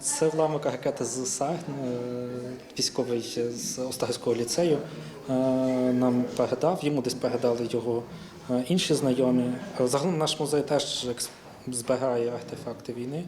Це вламок ракети з СА, е, військовий з Остарського ліцею е, нам передав, йому десь передали його е, інші знайомі. Загалом наш музей теж збирає артефакти війни.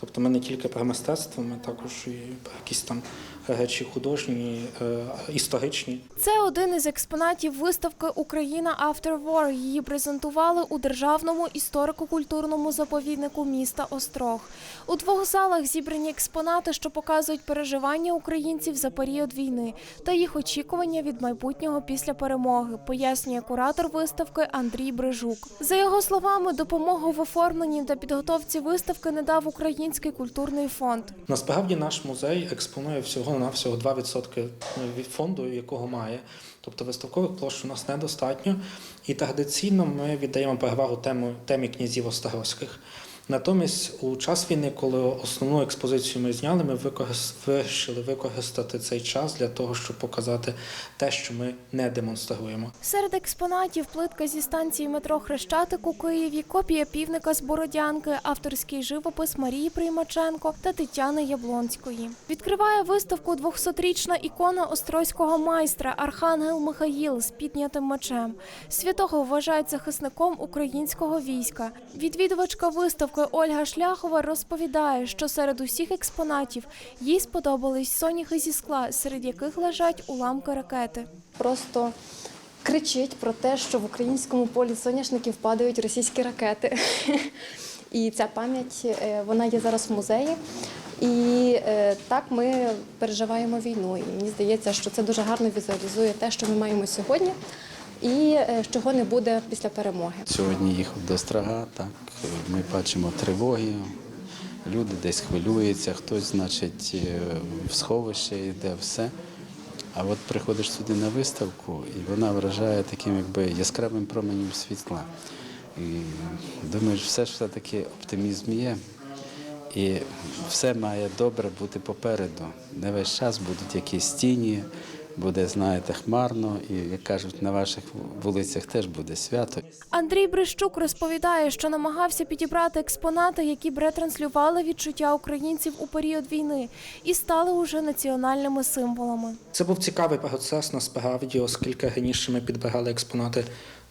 Тобто ми не тільки про мистецтво, ми також і про якісь там речі художні, е, історичні. Це один із експонатів виставки Україна After War. Її презентували у державному історико-культурному заповіднику міста Острог. У двох залах зібрані експонати, що показують переживання українців за період війни та їх очікування від майбутнього після перемоги, пояснює куратор виставки Андрій Брижук. За його словами, допомогу в оформленні та підготовці виставки не дав Український культурний фонд. Насправді наш музей експонує всього на всього 2% від фонду, якого має. Тобто виставкових площ у нас недостатньо. І традиційно ми віддаємо перевагу темі князів Острозьких. Натомість, у час війни, коли основну експозицію ми зняли, ми вирішили використати цей час для того, щоб показати те, що ми не демонструємо. Серед експонатів плитка зі станції метро Хрещатик у Києві, копія півника з Бородянки, авторський живопис Марії Приймаченко та Тетяни Яблонської. Відкриває виставку 200-річна ікона острозького майстра Архангел Михаїл з піднятим мечем. Святого вважають захисником українського війська. Відвідувачка виставки Ольга Шляхова розповідає, що серед усіх експонатів їй сподобались соняхи зі скла, серед яких лежать уламки ракети. просто кричить про те, що в українському полі соняшників падають російські ракети. І ця пам'ять е, вона є зараз в музеї. І е, так ми переживаємо війну. І мені здається, що це дуже гарно візуалізує те, що ми маємо сьогодні, і е, чого не буде після перемоги. Сьогодні їхав до Страга, так ми бачимо тривоги, люди десь хвилюються, хтось, значить, е, в сховище йде все. А от приходиш сюди на виставку, і вона вражає таким якби яскравим променем світла. І думаєш, все ж все-таки оптимізм є. І все має добре бути попереду. Не весь час будуть якісь тіні, буде, знаєте, хмарно, і як кажуть, на ваших вулицях теж буде свято. Андрій Брищук розповідає, що намагався підібрати експонати, які б ретранслювали відчуття українців у період війни і стали уже національними символами. Це був цікавий процес насправді, оскільки раніше ми підбирали експонати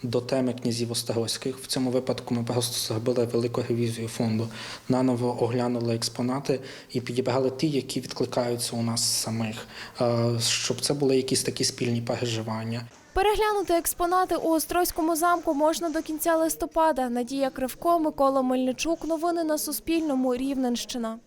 до теми князів Острозьких. В цьому випадку ми просто зробили велику ревізію фонду, наново оглянули експонати і підібрали ті, які відкликаються у нас самих, е, щоб це були якісь такі спільні переживання. Переглянути експонати у Острозькому замку можна до кінця листопада. Надія Кривко, Микола Мельничук. Новини на Суспільному. Рівненщина.